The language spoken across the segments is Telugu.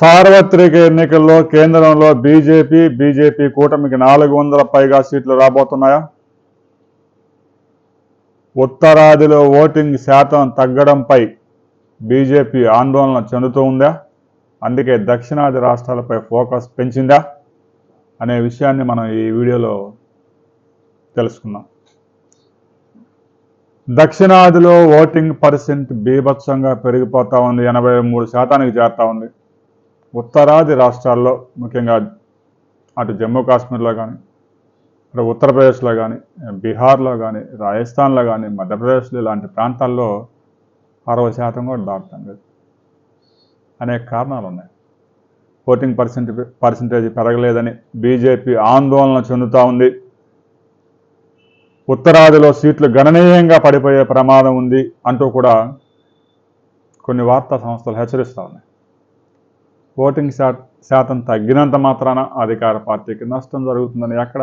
సార్వత్రిక ఎన్నికల్లో కేంద్రంలో బీజేపీ బీజేపీ కూటమికి నాలుగు వందల పైగా సీట్లు రాబోతున్నాయా? ఉత్తరాదిలో ఓటింగ్ శాతం తగ్గడంపై బీజేపీ ఆందోళన చెందుతూ ఉందా? అందుకే దక్షిణాది రాష్ట్రాలపై ఫోకస్ పెంచిందా? అనే విషయాన్ని మనం ఈ వీడియోలో తెలుసుకుందాం. దక్షిణాదిలో ఓటింగ్ పర్సెంట్ బీభత్సంగా పెరిగిపోతా ఉంది ఎనభై మూడు శాతానికి చేరుతా ఉంది. ఉత్తరాది రాష్ట్రాల్లో ముఖ్యంగా అటు జమ్మూ కాశ్మీర్లో కానీ అటు ఉత్తరప్రదేశ్లో కానీ బీహార్లో కానీ రాజస్థాన్లో కానీ మధ్యప్రదేశ్లో ఇలాంటి ప్రాంతాల్లో అరవై శాతం కూడా దాటుతుంది అనేక కారణాలు ఉన్నాయి. ఓటింగ్ పర్సెంట్ పర్సంటేజ్ పెరగలేదని బీజేపీ ఆందోళన చెందుతూ ఉంది. ఉత్తరాదిలో సీట్లు గణనీయంగా పడిపోయే ప్రమాదం ఉంది అంటూ కూడా కొన్ని వార్తా సంస్థలు హెచ్చరిస్తూ ఉన్నాయి. ఓటింగ్ శా శాతం తగ్గినంత మాత్రాన అధికార పార్టీకి నష్టం జరుగుతుందని ఎక్కడ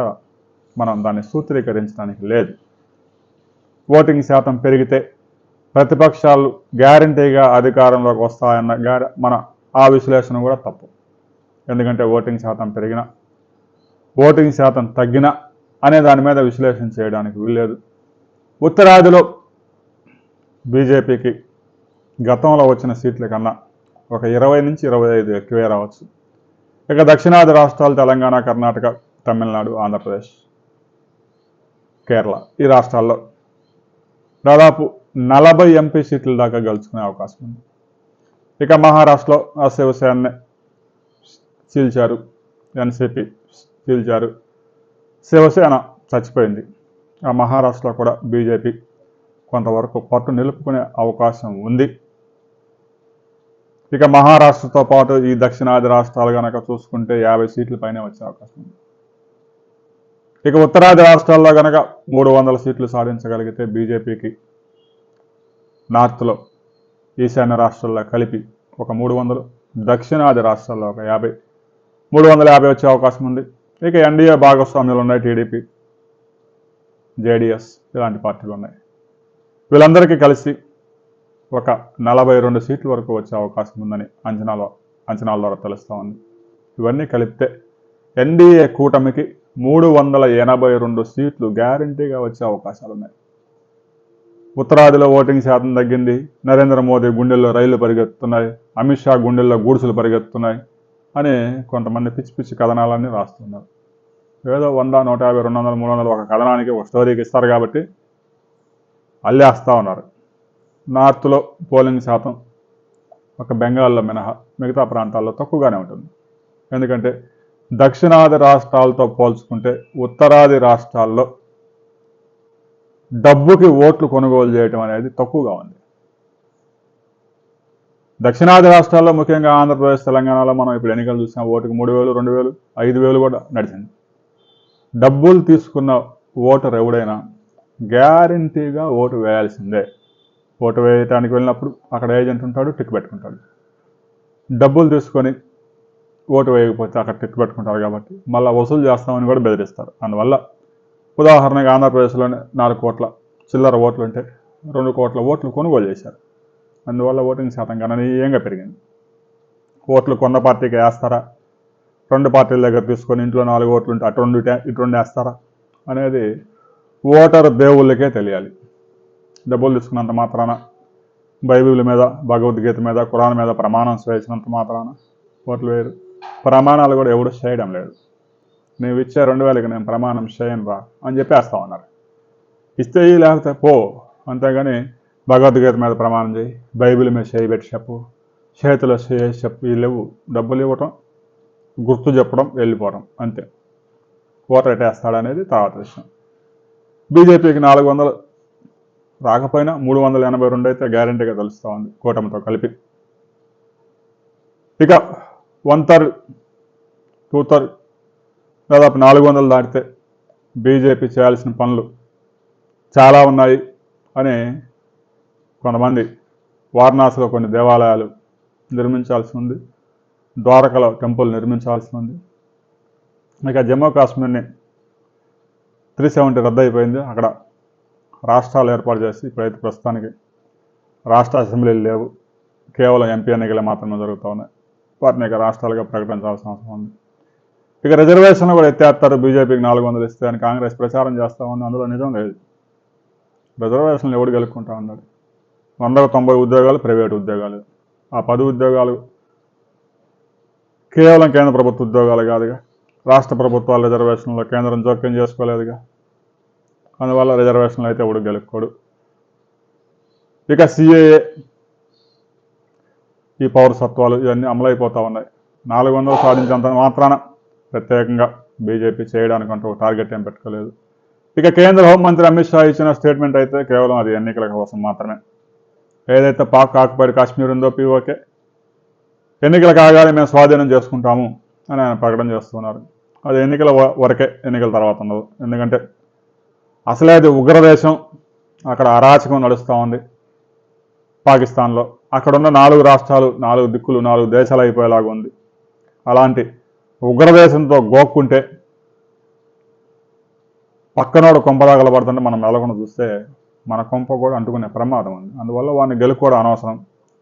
మనం దాన్ని సూత్రీకరించడానికి లేదు. ఓటింగ్ శాతం పెరిగితే ప్రతిపక్షాలు గ్యారంటీగా అధికారంలోకి వస్తాయన్న గ్యార మన ఆ విశ్లేషణ కూడా తప్పు. ఎందుకంటే ఓటింగ్ శాతం పెరిగిన ఓటింగ్ శాతం తగ్గిన అనే దాని మీద విశ్లేషణ చేయడానికి వీల్లేదు. ఉత్తరాదిలో బీజేపీకి గతంలో వచ్చిన సీట్ల కన్నా ఒక ఇరవై నుంచి ఇరవై ఐదు ఎక్కువే రావచ్చు. ఇక దక్షిణాది రాష్ట్రాలు తెలంగాణ కర్ణాటక తమిళనాడు ఆంధ్రప్రదేశ్ కేరళ ఈ రాష్ట్రాల్లో దాదాపు నలభై ఎంపీ సీట్ల దాకా గెలుచుకునే అవకాశం ఉంది. ఇక మహారాష్ట్రలో ఆ శివసేనని చీల్చారు ఎన్సీపీ చీల్చారు శివసేన చచ్చిపోయింది. ఆ మహారాష్ట్రలో కూడా బీజేపీ కొంతవరకు పట్టు నిలుపుకునే అవకాశం ఉంది. ఇక మహారాష్ట్రతో పాటు ఈ దక్షిణాది రాష్ట్రాలు కనుక చూసుకుంటే యాభై సీట్ల పైనే వచ్చే అవకాశం ఉంది. ఇక ఉత్తరాది రాష్ట్రాల్లో కనుక మూడు వందల సీట్లు సాధించగలిగితే బీజేపీకి నార్త్లో ఈశాన్య రాష్ట్రాల్లో కలిపి ఒక మూడు వందలు దక్షిణాది రాష్ట్రాల్లో ఒక యాభై మూడు వందల యాభై వచ్చే అవకాశం ఉంది. ఇక ఎన్డీఏ భాగస్వామ్యాలు ఉన్నాయి టీడీపీ జేడిఎస్ ఇలాంటి పార్టీలు ఉన్నాయి. వీళ్ళందరికీ కలిసి ఒక నలభై రెండు సీట్ల వరకు వచ్చే అవకాశం ఉందని అంచనాలో అంచనాల ద్వారా తెలుస్తూ ఉంది. ఇవన్నీ కలిపితే ఎన్డీఏ కూటమికి మూడు వందల ఎనభై రెండు సీట్లు గ్యారంటీగా వచ్చే అవకాశాలు ఉన్నాయి. ఉత్తరాదిలో ఓటింగ్ శాతం తగ్గింది నరేంద్ర మోదీ గుండెల్లో రైళ్ళు పరిగెత్తున్నాయి అమిత్ షా గుండెల్లో గూడుసులు పరిగెత్తున్నాయి అని కొంతమంది పిచ్చి పిచ్చి కథనాలన్నీ రాస్తున్నారు. ఏదో వంద నూట యాభై రెండు వందల మూడు వందలు ఒక కథనానికి ఒక స్టోరీకి ఇస్తారు కాబట్టి అల్లేస్తూ ఉన్నారు. నార్త్లో పోలింగ్ శాతం ఒక బెంగాల్లో మినహా మిగతా ప్రాంతాల్లో తక్కువగానే ఉంటుంది. ఎందుకంటే దక్షిణాది రాష్ట్రాలతో పోల్చుకుంటే ఉత్తరాది రాష్ట్రాల్లో డబ్బుకి ఓట్లు కొనుగోలు చేయటం అనేది తక్కువగా ఉంది. దక్షిణాది రాష్ట్రాల్లో ముఖ్యంగా ఆంధ్రప్రదేశ్ తెలంగాణలో మనం ఇప్పుడు ఎన్నికలు చూసినా ఓటుకు మూడు వేలు రెండు వేలు ఐదు వేలు కూడా నడిచింది. డబ్బులు తీసుకున్న ఓటర్ ఎవడైనా గ్యారంటీగా ఓటు వేయాల్సిందే. ఓటు వేయటానికి వెళ్ళినప్పుడు అక్కడ ఏజెంట్ ఉంటాడు టిక్ పెట్టుకుంటాడు. డబ్బులు తీసుకొని ఓటు వేయకపోతే అక్కడ టిక్ పెట్టుకుంటారు కాబట్టి మళ్ళీ వసూలు చేస్తామని కూడా బెదిరిస్తారు. అందువల్ల ఉదాహరణగా ఆంధ్రప్రదేశ్లోనే నాలుగు కోట్ల చిల్లర ఓట్లు ఉంటే రెండు కోట్ల ఓట్లు కొనుగోలు చేశారు. అందువల్ల ఓటింగ్ శాతం గణనీయంగా పెరిగింది. ఓట్లు కొన్న పార్టీకి వేస్తారా? రెండు పార్టీల దగ్గర తీసుకొని ఇంట్లో నాలుగు ఓట్లు ఉంటే అటు రెండు ఇటు రెండు వేస్తారా? అనేది ఓటర్ దేవుళ్ళకే తెలియాలి. డబ్బులు తీసుకున్నంత మాత్రాన బైబిల్ మీద భగవద్గీత మీద కురాన్ మీద ప్రమాణం చేసినంత మాత్రాన ఓట్లు వేరు. ప్రమాణాలు కూడా ఎవరు చేయడం లేదు. నువ్వు ఇచ్చే రెండు వేలకి నేను ప్రమాణం చేయను రా అని చెప్పేస్తా ఉన్నారు. ఇస్తే లేకపోతే పో. అంతేగాని భగవద్గీత మీద ప్రమాణం చేయి బైబిల్ మీద చేయి పెట్టి చెప్పు. చేతిలో చేసి చెప్పు. వీళ్ళు లేవు. డబ్బులు ఇవ్వటం గుర్తు చెప్పడం వెళ్ళిపోవడం. అంతే. ఓటర్ ఎట్టేస్తాడనేది తర్వాత విషయం. బీజేపీకి నాలుగు వందలు రాకపోయినా మూడు వందల ఎనభై రెండు అయితే గ్యారంటీగా తెలుస్తూ ఉంది కూటమితో కలిపి. ఇక వన్ థర్ టూ థర్ దాదాపు నాలుగు వందలు దాటితే బీజేపీ చేయాల్సిన పనులు చాలా ఉన్నాయి అని కొంతమంది వారణాసిలో కొన్ని దేవాలయాలు నిర్మించాల్సి ఉంది. ద్వారకలో టెంపుల్ నిర్మించాల్సి ఉంది. ఇక జమ్మూ కాశ్మీర్ని త్రీ సెవెంటీ రద్దు అయిపోయింది. అక్కడ రాష్ట్రాలు ఏర్పాటు చేసి ఇప్పుడైతే ప్రస్తుతానికి రాష్ట్ర అసెంబ్లీలు లేవు. కేవలం ఎంపీ ఎన్నికలు మాత్రమే జరుగుతూ ఉన్నాయి. వాటిని ఇక రాష్ట్రాలుగా ప్రకటించాల్సిన అవసరం ఉంది. ఇక రిజర్వేషన్లు కూడా ఎత్తేస్తారు. బీజేపీకి నాలుగు వందలు ఇస్తే అని కాంగ్రెస్ ప్రచారం చేస్తా ఉంది. అందులో నిజం లేదు. రిజర్వేషన్లు ఎవడు గెలుక్కుంటా ఉన్నాడు? వందకు తొంభై ఉద్యోగాలు ప్రైవేట్ ఉద్యోగాలు. ఆ పది ఉద్యోగాలు కేవలం కేంద్ర ప్రభుత్వ ఉద్యోగాలు కాదుగా. రాష్ట్ర ప్రభుత్వాల రిజర్వేషన్లో కేంద్రం జోక్యం చేసుకోలేదుగా. అందువల్ల రిజర్వేషన్లు అయితే ఎవడు గెలుక్కోడు. ఇక సిఏఏ ఈ పౌరసత్వాలు ఇవన్నీ అమలైపోతూ ఉన్నాయి. నాలుగు వందలు సాధించినంత మాత్రాన ప్రత్యేకంగా బీజేపీ చేయడానికి అంటూ ఒక టార్గెట్ ఏం పెట్టుకోలేదు. ఇక కేంద్ర హోంమంత్రి అమిత్ షా ఇచ్చిన స్టేట్మెంట్ అయితే కేవలం అది ఎన్నికల కోసం మాత్రమే. ఏదైతే పాక్ ఆక్యుపైడ్ కాశ్మీర్ ఉందో పీఓకే ఎన్నికలు కాగానే మేము స్వాధీనం చేసుకుంటాము అని ఆయన ప్రకటన చేస్తున్నారు. అది ఎన్నికల వరకే ఎన్నికల తర్వాత ఉండదు ఎందుకంటే అసలే అది ఉగ్రదేశం. అక్కడ అరాచకం నడుస్తూ ఉంది పాకిస్తాన్లో. అక్కడున్న నాలుగు రాష్ట్రాలు నాలుగు దిక్కులు నాలుగు దేశాలు అయిపోయేలాగా ఉంది. అలాంటి ఉగ్రదేశంతో గోక్కుంటే పక్కనోడు కొంపదాగల పడుతుంటే మనం వెళ్ళకుండా చూస్తే మన కొంప కూడా అంటుకునే ప్రమాదం ఉంది. అందువల్ల వాడిని గెలుకోవడం అనవసరం.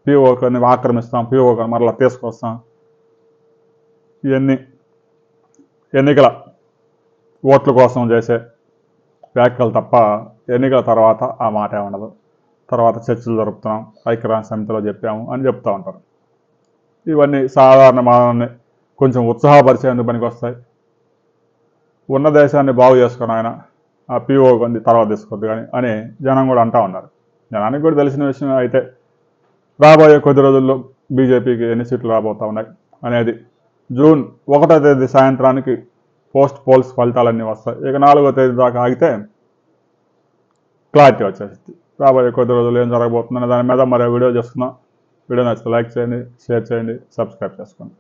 పీఓకని ఆక్రమిస్తాం పీఓకని మరలా తీసుకొస్తాం. ఇవన్నీ ఎన్నికల ఓట్ల కోసం చేసే వ్యాఖ్యలు తప్ప ఎన్నికల తర్వాత ఆ మాట ఉండదు తర్వాత చర్చలు జరుపుతున్నాం ఐక్యరాజ్య సమితిలో చెప్పాము అని చెప్తూ ఉంటారు. ఇవన్నీ సాధారణ మానవుని కొంచెం ఉత్సాహపరిచేందుకు పనికి వస్తాయి? ఉన్న దేశాన్ని బాగు చేసుకుని ఆయన ఆ పిఓ కొంది తర్వాత తీసుకోవద్దు కానీ అని జనం కూడా అంటూ ఉన్నారు. జనానికి కూడా తెలిసిన విషయం అయితే రాబోయే కొద్ది రోజుల్లో బీజేపీకి ఎన్ని సీట్లు రాబోతూ ఉన్నాయి అనేది జూన్ ఒకటో తేదీ సాయంత్రానికి పోస్ట్ పోల్స్ ఫలితాలన్నీ వస్తాయి. ఇక నాలుగో తేదీ దాకా ఆగితే క్లారిటీ వచ్చేస్తుంది. రాబోయే కొద్ది రోజులు ఏం జరగబోతుందనే దాని మీద మరో వీడియో చేస్తున్నాం. వీడియో నచ్చితే లైక్ చేయండి షేర్ చేయండి సబ్స్క్రైబ్ చేసుకోండి.